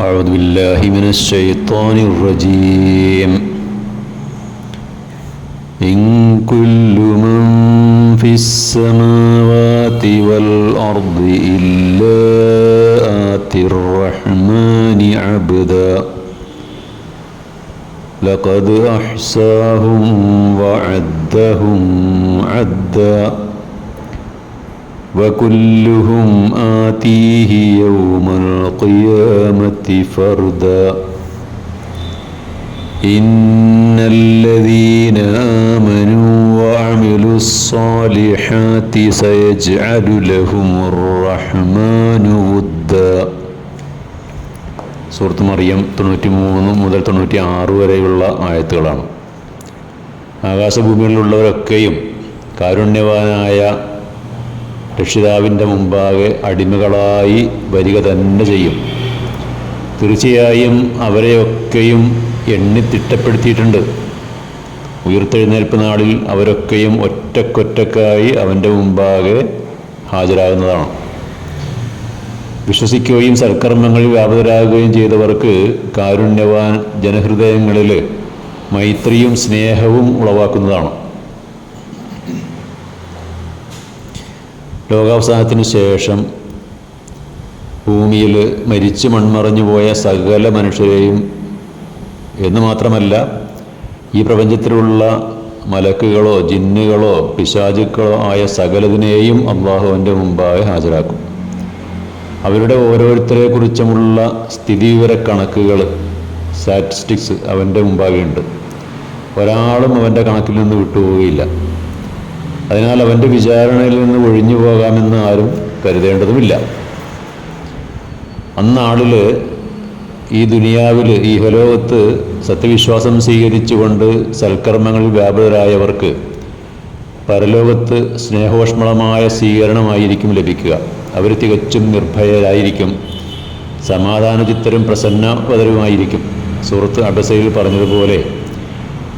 أعوذ بالله من الشيطان الرجيم. إن كل من في السماوات والأرض إلا آتي الرحمن عبدا. لقد أحصاهم وعدهم عدا. وكلهم آتيه يوم القيامة فردا إن الذين آمنوا وعملوا الصالحات سيجعل لهم الرحمن ودا സൂറത്ത് മറിയം തൊണ്ണൂറ്റി മൂന്ന് മുതൽ തൊണ്ണൂറ്റി ആറ് വരെയുള്ള ആയത്തുകളാണ് ആകാശഭൂമികളിലുള്ളവരൊക്കെയും കാരുണ്യവാനായ രക്ഷിതാവിന്റെ മുമ്പാകെ അടിമകളായി വരിക തന്നെ ചെയ്യും. തീർച്ചയായും അവരെയൊക്കെയും എണ്ണി തിട്ടപ്പെടുത്തിയിട്ടുണ്ട്. ഉയർത്തെഴുന്നേൽപ്പ് നാളിൽ അവരൊക്കെയും ഒറ്റക്കൊറ്റക്കായി അവന്റെ മുമ്പാകെ ഹാജരാകുന്നതാണ്. വിശ്വസിക്കുകയും സൽക്കർമ്മങ്ങളിൽ വ്യാപകരാകുകയും ചെയ്തവർക്ക് കാരുണ്യവാൻ ജനഹൃദയങ്ങളിൽ മൈത്രിയും സ്നേഹവും ഉളവാക്കുന്നതാണ്. ലോകാവസാനത്തിന് ശേഷം ഭൂമിയിൽ മരിച്ചു മൺമറഞ്ഞു പോയ സകല മനുഷ്യരെയും എന്ന് മാത്രമല്ല ഈ പ്രപഞ്ചത്തിലുള്ള മലക്കുകളോ ജിന്നുകളോ പിശാചുക്കളോ ആയ സകലതിനെയും അള്ളാഹുവിന്റെ മുമ്പാകെ ഹാജരാക്കും. അവരുടെ ഓരോരുത്തരെ കുറിച്ചുമുള്ള സ്ഥിതിവിവര കണക്കുകൾ സ്റ്റാറ്റിസ്റ്റിക്സ് അവന്റെ മുമ്പാകെയുണ്ട്. ഒരാളും അവന്റെ കണക്കിൽ നിന്ന് വിട്ടുപോവുകയില്ല. അതിനാൽ അവന്റെ വിചാരണയിൽ നിന്ന് ഒഴിഞ്ഞു പോകാമെന്ന് ആരും കരുതേണ്ടതുമില്ല. അന്നാളിൽ ഈ ദുനിയാവിൽ ഈ ഹലോകത്ത് സത്യവിശ്വാസം സ്വീകരിച്ചുകൊണ്ട് സൽക്കർമ്മങ്ങളിൽ വ്യാപൃതരായവർക്ക് പരലോകത്ത് സ്നേഹോഷ്മളമായ സ്വീകരണമായിരിക്കും ലഭിക്കുക. അവർ തികച്ചും നിർഭയരായിരിക്കും. സമാധാനചിത്തരും പ്രസന്നവതരുമായിരിക്കും സുഹൃത്ത് അബസയിൽ പറഞ്ഞതുപോലെ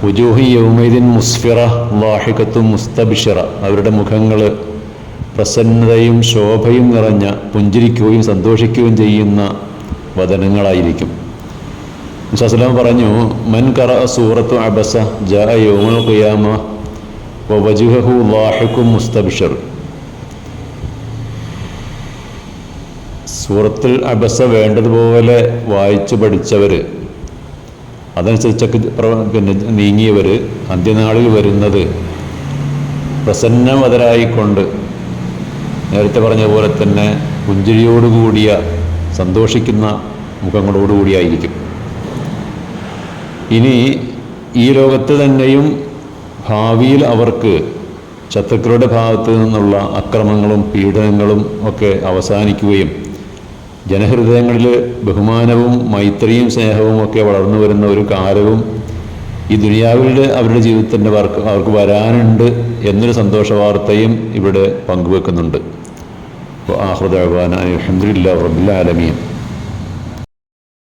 ഉജൂഹി യൗമൈദിൻ മുസ്ഫിറ വാഹികത്തും മുസ്തബിഷിറ. അവരുടെ മുഖങ്ങൾ പ്രസന്നതയും ശോഭയും നിറഞ്ഞ പുഞ്ചിരിക്കുകയും സന്തോഷിക്കുകയും ചെയ്യുന്ന വചനങ്ങളായിരിക്കും. മുസാസ്ലാം പറഞ്ഞു മൻ കറ സൂറത്തു അബസ ജ യോമൽ കുയാമ വജുഹു വാഹിക്കും മുസ്തബിഷർ. സൂറത്തിൽ അബസ വേണ്ടതുപോലെ വായിച്ചു പഠിച്ചവർ അതനുസരിച്ചൊക്കെ പിന്നെ നീങ്ങിയവർ അന്ത്യനാളിൽ വരുന്നത് പ്രസന്നവതരായിക്കൊണ്ട് നേരത്തെ പറഞ്ഞ പോലെ തന്നെ പുഞ്ചിരിയോടുകൂടിയ സന്തോഷിക്കുന്ന മുഖങ്ങളോടുകൂടിയായിരിക്കും. ഇനി ഈ ലോകത്ത് തന്നെയും ഭാവിയിൽ അവർക്ക് ശത്രുക്കളുടെ ഭാഗത്തു നിന്നുള്ള അക്രമങ്ങളും പീഡനങ്ങളും ഒക്കെ അവസാനിക്കുകയും ജനഹൃദയങ്ങളിൽ ബഹുമാനവും മൈത്രിയും സ്നേഹവും ഒക്കെ വളർന്നു വരുന്ന ഒരു കാലവും ഈ ദുനിയാവിൽ അവരുടെ ജീവിതത്തിന്റെ വർക്ക് അവർക്ക് വരാനുണ്ട് എന്നൊരു സന്തോഷ വാർത്തയും ഇവിടെ പങ്കുവെക്കുന്നുണ്ട്. ആഹ്റദാൻ അലഹമുല്ലാ റബുല്ലാലമീൻ